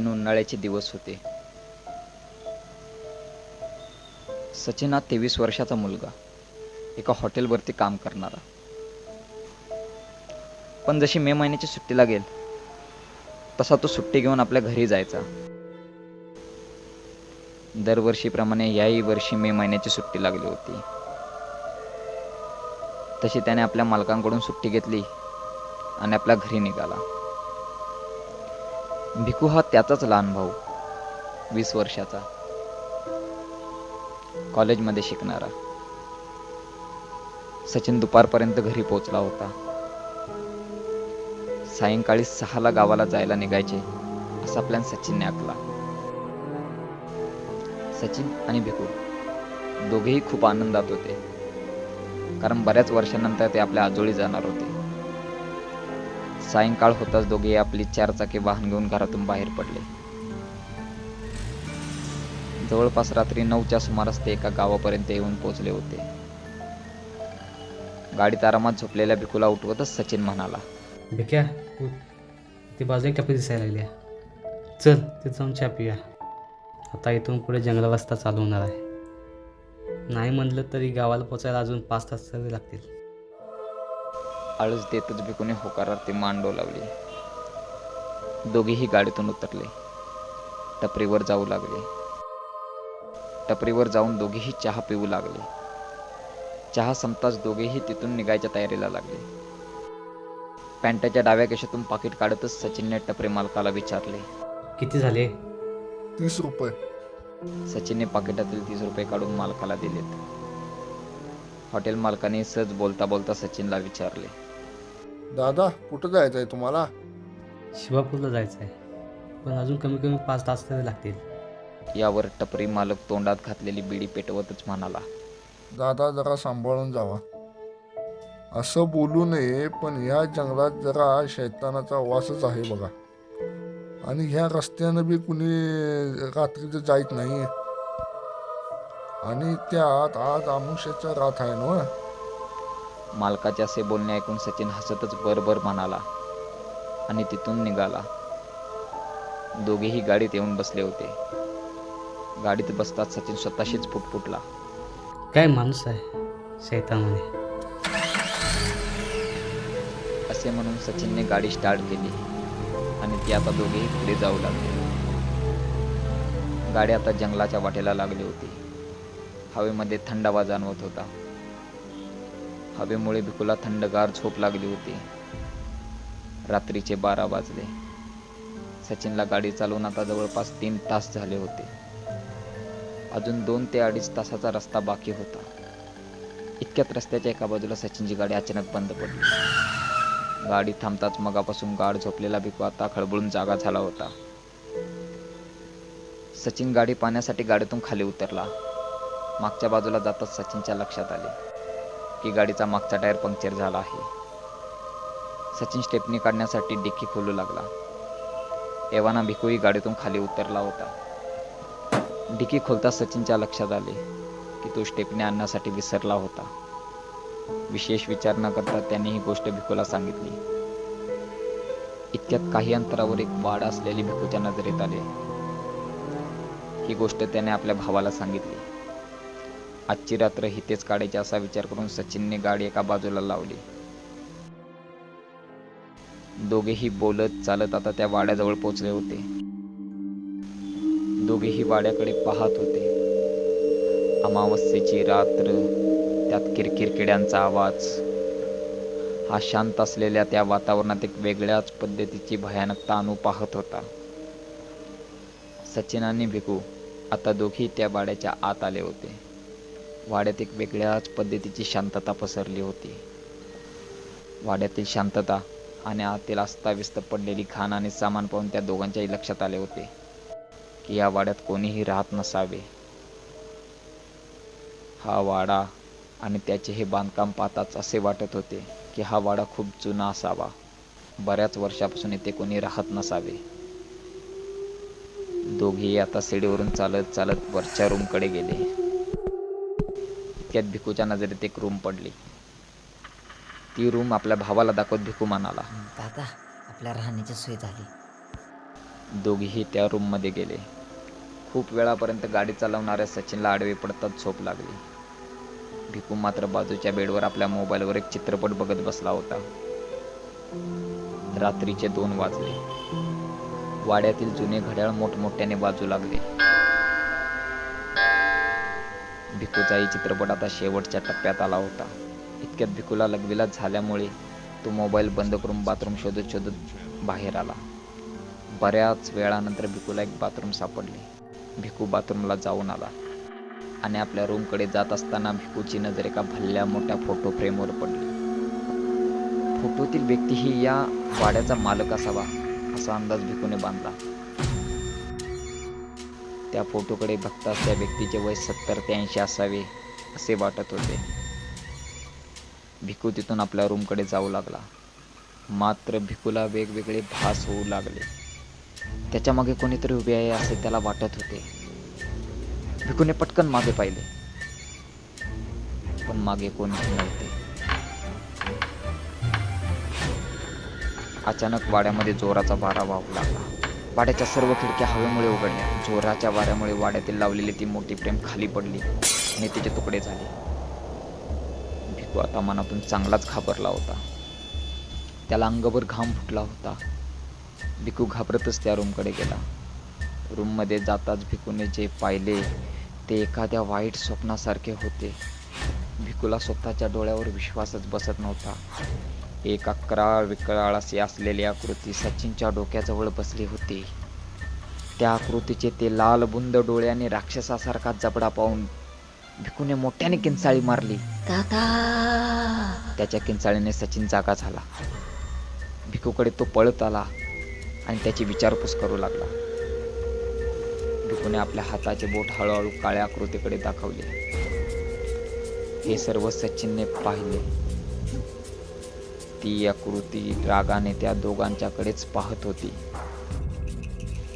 ऐन उन्हाळ्याचे दिवस होते. सचिन हा तेवीस वर्षाचा मुलगा. एका हॉटेलवरती काम करणारा. पण जशी मे महिन्याची सुट्टी लागेल तसा तो सुट्टी घेऊन आपल्या घरी जायचा. दरवर्षीप्रमाणे याही वर्षी मे महिन्याची सुट्टी लागली होती. तशी त्याने आपल्या मालकांकडून सुट्टी घेतली आणि आपल्या घरी निघाला. भिकू हा त्याचाच लहान भाऊ वीस वर्षाचा. कॉलेजमध्ये शिकणारा. सचिन दुपारपर्यंत घरी पोहोचला होता. सायंकाळी सहाला गावाला जायला निघायचे असा प्लॅन सचिनने आखला. सचिन आणि भिकू दोघेही खूप आनंदात होते. कारण बऱ्याच वर्षानंतर ते आपल्या आजोळी जाणार होते. सायंकाळ होताच दोघे आपली चारचाकी वाहन घेऊन घरातून बाहेर पडले. जवळपास रात्री नऊच्या सुमारास ते एका गावापर्यंत येऊन पोहोचले होते. गाडीत आरामात झोपलेल्या भिकूला उठवतच सचिन म्हणाला भिक्या ती बाजू एक टप्पी दिसायला लागली चल तिथं जाऊन चहा पिऊया. आता इथून पुढे जंगल रस्ता चालू होणार आहे. नाही म्हणलं तरी गावाला पोचायला अजून पाच तास तरी लागतील. आळस देतच भिकूने होकारार्थी मान डोलावली दोघेही गाडीतून उतरले. टपरीवर जाऊ लागले. टपरीवर जाऊन दोघेही चहा पिऊ लागले. चहा संपताच दोघेही तिथून निघायच्या तयारीला लागले. पॅन्टाच्या डाव्या केशातून पाकिट काढतच सचिनने टपरी मालकाला विचारले. किती झाले? तीस रुपये. सचिनने पाकिटातील तीस रुपये काढून मालकाला दिलेत. हॉटेल मालकाने सहज बोलता बोलता सचिनला विचारले. दादा कुठं जायचं आहे तुम्हाला? शिवापूरला जायचं आहे पण अजून कमी कमी पाच तास तरी लागतील. यावर टपरी मालक तोंडात घातलेली बिडी पेटवतच म्हणाला. दादा जरा सांभाळून जावा. असं बोलू नये पण ह्या जंगलात जरा शैतानाचा वासच आहे बघा. आणि ह्या रस्त्यानं बी कुणी रात्रीचं जायत नाही आणि त्यात आज आमुष्याचा रात आहे ना मालकाचे असे बोलणे ऐकून सचिन हसतच बरबर म्हणाला आणि तिथून निघाला. दोघेही गाडीत येऊन बसले होते. गाडीत बसताच सचिन स्वतःशीच फुटफुटला. काय माणूस आहे? शैतान म्हणे असे म्हणून सचिनने गाडी स्टार्ट केली आणि ती आता दोघेही पुढे जाऊ लागले. गाडी आता जंगलाच्या वाटेला लागली होती. हवेमध्ये थंडावा जाणवत होता. हवेमुळे भिकूला थंडगार झोप लागली होती. रात्रीचे बारा वाजले. सचिनला गाडी चालवून आता जवळपास तीन तास झाले होते. अजून दोन ते अडीच तासाचा रस्ता बाकी होता. इतक्यात रस्त्याच्या एका बाजूला सचिनची गाडी अचानक बंद पडली. गाडी थांबताच मगापासून गाड झोपलेला भिकू आता खळबळून जागा झाला होता. सचिन गाडी पाहण्यासाठी गाडीतून खाली उतरला. मागच्या बाजूला जाताच सचिनच्या लक्षात आले. की गाडीचा मागचा टायर पंक्चर झाला आहे. सचिन स्टेपनी काढण्यासाठी डिक्की खोलू लागला. एव्हाना भिकूही गाडीतून खाली उतरला होता. डिक्की खोलता सचिनच्या लक्षात आले की तो स्टेपनी आणण्यासाठी विसरला होता. विशेष विचार न करता त्याने ही गोष्ट भिकूला सांगितली. इतक्यात काही अंतरावर एक वाड असलेली भिकूच्या नजरेत आले. ही गोष्ट त्याने आपल्या भावाला सांगितली. आजची रात्र ही तेच काढायची असा विचार करून सचिनने गाडी एका बाजूला लावली. दोघेही बोलत चालत आता त्या वाड्याजवळ पोचले होते. दोघेही वाड्याकडे पाहत होते. अमावस्येची रात्र त्यात किरकिरकिड्यांचा आवाज. हा शांत असलेल्या त्या वातावरणात एक वेगळ्याच पद्धतीची भयानकता अनु पाहत होता. सचिन आणि भिकू आता दोघी त्या वाड्याच्या आत आले होते. वाड्यात एक वेगळ्याच पद्धतीची शांतता पसरली होती. वाड्यातील शांतता आणि आतील अस्ताव्यस्त पडलेली खाण आणि सामान पाहून त्या दोघांच्याही लक्षात आले होते की या वाड्यात कोणीही राहत नसावे. हा वाडा आणि त्याचे हे बांधकाम पाहताच असे वाटत होते की हा वाडा खूप जुना असावा. बऱ्याच वर्षापासून इथे कोणी राहत नसावे. दोघेही आता सीडीवरून चालत चालत वरच्या रूमकडे गेले. इतक्यात भिकूच्या नजरेत एक रूम पडली. ती रूम आपल्या भावाला दाखवत भिकू म्हणाला दादा आपल्या राहण्याची सोय झाली. दोघेही त्या रूममध्ये गेले. खूप वेळापर्यंत गाडी चालवणाऱ्या सचिनला आडवे पडताच झोप लागली. भिकू मात्र बाजूच्या बेडवर आपल्या मोबाईलवर एक चित्रपट बघत बसला होता. रात्रीचे दोन वाजले. वाड्यातील जुने घड्याळ मोठमोठ्याने बाजू लागले. भिकूचाही चित्रपट आता शेवटच्या टप्प्यात आला होता. इतक्यात भिकूला लघवीला झाल्यामुळे तो मोबाईल बंद करून बाथरूम शोधत शोधत बाहेर आला. बऱ्याच वेळानंतर भिकूला एक बाथरूम सापडले. भिकू बाथरूमला जाऊन आला आणि आपल्या रूमकडे जात असताना भिकूची नजर एका भल्ल्या मोठ्या फोटो फ्रेमवर पडली. फोटोतील व्यक्ती ही या वाड्याचा मालक असावा असा अंदाज भिकूने बांधला. त्या फोटोकडे बघताच त्या व्यक्तीचे वय सत्तर ते ऐंशी असावे असे वाटत होते. भिकू तिथून आपल्या रूमकडे जाऊ लागला. मात्र भिकूला वेगवेगळे भास होऊ लागले. त्याच्यामागे कोणीतरी उभे आहे असे त्याला वाटत होते. भिकूने पटकन मागे पाहिले. पण मागे कोणीही नव्हते. अचानक वाड्यामध्ये जोराचा वारा वाहू लागला. वाड्याच्या सर्व खिडक्या हवेमुळे उघडल्या. जोराच्या वाऱ्यामुळे वाड्यातील लावलेली ती मोठी प्रेम खाली पडली आणि तिचे तुकडे झाले. भिकू आता मनातून चांगलाच घाबरला होता. त्याला अंगभर घाम फुटला होता. भिकू घाबरतच त्या रूमकडे गेला. रूममध्ये जाताच भिकूने जे पाहिले ते एखाद्या वाईट स्वप्नासारखे होते. भिकूला स्वतःच्या डोळ्यावर विश्वासच बसत नव्हता. एक अकराळ विकराळ अशी असलेली आकृती सचिनच्या डोक्याजवळ बसली होती. त्या आकृतीचे ते लाल बुंद डोळे आणि राक्षसासारखा जबडा पाहून भिकूने मोठ्याने किंचाळी मारली. त्याच्या किंचाळीने सचिन जागा झाला. भिकूकडे तो पळत आला आणि त्याची विचारपूस करू लागला. भिकूने आपल्या हाताचे बोट हळूहळू काळ्या आकृतीकडे दाखवले. हे सर्व सचिनने पाहिले. ती आकृती रागाने त्या दोघांच्याकडेच पाहत होती.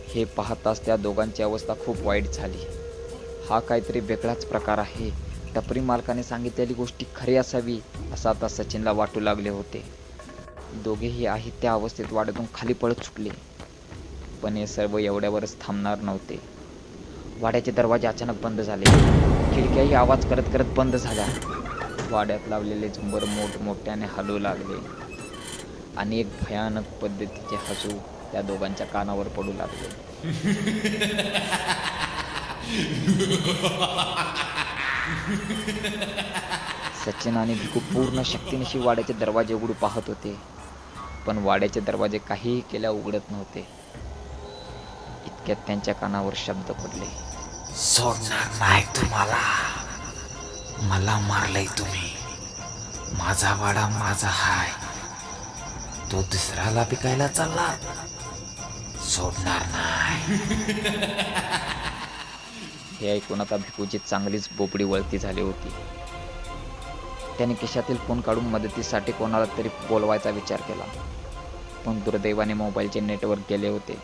हे पाहताच त्या दोघांची अवस्था खूप वाईट झाली. हा काहीतरी वेगळाच प्रकार आहे. टपरी मालकाने सांगितलेली गोष्टी खरी असावी असं आता सचिनला वाटू लागले होते. दोघेही आहेत त्या अवस्थेत वाड्यातून खाली पळत सुटले. पण हे सर्व एवढ्यावरच थांबणार नव्हते. वाड्याचे दरवाजे अचानक बंद झाले. खिडक्याही आवाज करत करत बंद झाल्या वाड्यात लावलेले झुंबर मोठमोठ्याने हलू लागले. आणि एक भयानक पद्धतीचे हसू त्या दोघांच्या कानावर पडू लागले. सचिन आणि भिकू पूर्ण शक्तीनिशी वाड्याचे दरवाजे उघडू पाहत होते. पण वाड्याचे दरवाजे काहीही केल्या उघडत नव्हते. इतक्यात त्यांच्या कानावर शब्द पडले. सोडणार नाही तुम्हाला. मला मारलंय तुम्ही. माझा वाडा माझा हाय. तो दुसऱ्याला पिकायला चालला. सोडणार नाही. हे ऐकून आता भिकूची चांगलीच बोबडी वळती झाली होती. त्याने खिशातील फोन काढून मदतीसाठी कोणाला तरी बोलवायचा विचार केला. पण दुर्दैवाने मोबाईलचे नेटवर्क गेले होते.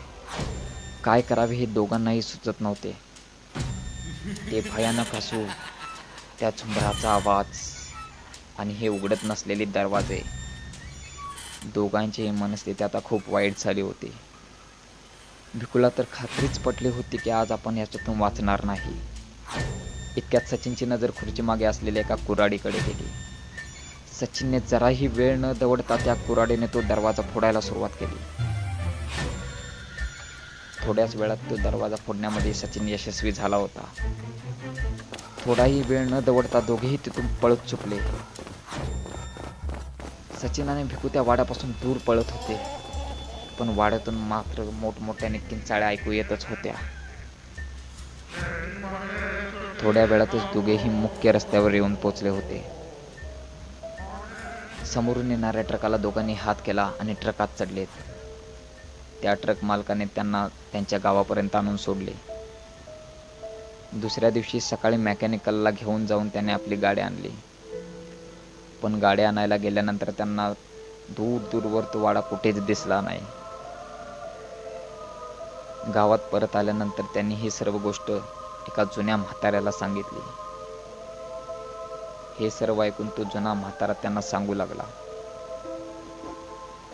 काय करावे हे दोघांनाही सुचत नव्हते. ते भयानक हसू त्या झुंबराचा आवाज आणि हे उघडत नसलेले दरवाजे. दोघांची मनस्थिती आता खूप वाईट झाली होती. भिकूला तर खात्रीच पटली होती की आज आपण याच्यातून वाचणार नाही. इतक्यात सचिनची नजर खुर्ची मागे असलेल्या एका कुऱ्हाडीकडे गेली. सचिनने जराही वेळ न दवडता त्या कुराडीने तो दरवाजा फोडायला सुरुवात केली. थोड्याच वेळात तो दरवाजा फोडण्यामध्ये सचिन यशस्वी झाला होता. थोडाही वेळ न दवडता दोघेही तिथून पळत चुकले. सचिन आणि भिकू त्या वाड्यापासून दूर पळत होते. पण वाड्यातून मात्र मोठमोठ्याने किंचाळ्या ऐकू येतच होत्या. थोड्या वेळातच दोघेही मुख्य रस्त्यावर येऊन पोचले होते. समोरून येणाऱ्या ट्रकाला दोघांनी हात केला आणि ट्रकात चढलेत. त्या ट्रक मालकाने त्यांना त्यांच्या गावापर्यंत आणून सोडले. दुसऱ्या दिवशी सकाळी मेकॅनिकलला घेऊन जाऊन त्याने आपली गाडी आणली. पण गाडी आणायला गेल्यानंतर त्यांना दूर दूरवर तो वाडा कुठेच दिसला नाही. गावात परत आल्यानंतर त्यांनी ही सर्व गोष्ट एका जुन्या म्हाताऱ्याला सांगितली. हे सर्व ऐकून तो जुना म्हातारा त्यांना सांगू लागला.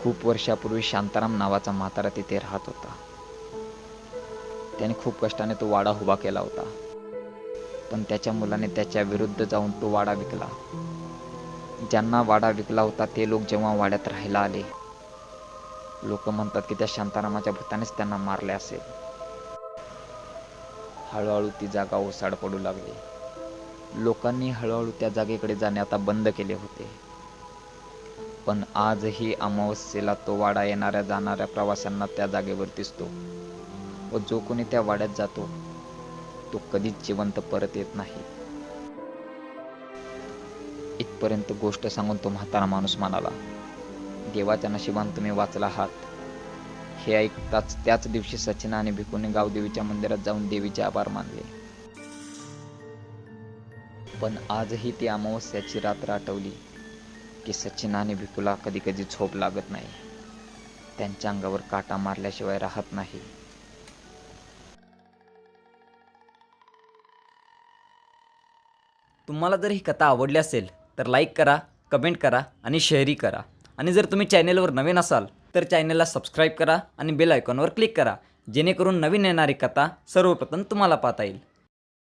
खूप वर्षापूर्वी शांताराम नावाचा म्हातारा तिथे राहत होता. त्याने खूप कष्टाने तो वाडा उभा केला होता. पण त्याच्या मुलाने त्याच्या विरुद्ध जाऊन तो वाडा विकला. ज्यांना वाडा विकला होता ते लोक जेव्हा वाड्यात राहायला आले लोक म्हणतात की त्या शांतारामाच्या भूतानेच त्यांना मारले असेल. हळूहळू ती जागा ओसाड पडू लागली. लोकांनी हळूहळू त्या जागेकडे जाणे आता बंद केले होते. पण आजही अमावस्येला तो वाडा येणाऱ्या जाणाऱ्या प्रवाशांना त्या जागेवर दिसतो व जो कोणी त्या वाड्यात जातो तो कधीच जिवंत परत येत नाही. इथपर्यंत गोष्ट सांगून तो म्हातारा माणूस म्हणाला देवाच्या नशिबान तुम्ही वाचला आहात. हे ऐकताच त्याच दिवशी सचिन आणि भिकूने गावदेवीच्या मंदिरात जाऊन देवीचे आभार मानले. पण आजही ती अमावस्याची रात्र आठवली की सचिन आणि भिकूला कधी कधी झोप लागत नाही. त्यांच्या अंगावर काटा मारल्याशिवाय राहत नाही. तुम्हाला जर ही कथा आवडली असेल तर लाईक करा कमेंट करा आणि शेअरही करा. आणि जर तुम्ही चॅनेलवर नवीन असाल तर चॅनेलला सबस्क्राईब करा आणि बेल आयकॉनवर क्लिक करा जेणेकरून नवीन येणारी कथा सर्वप्रथम तुम्हाला पाहता येईल.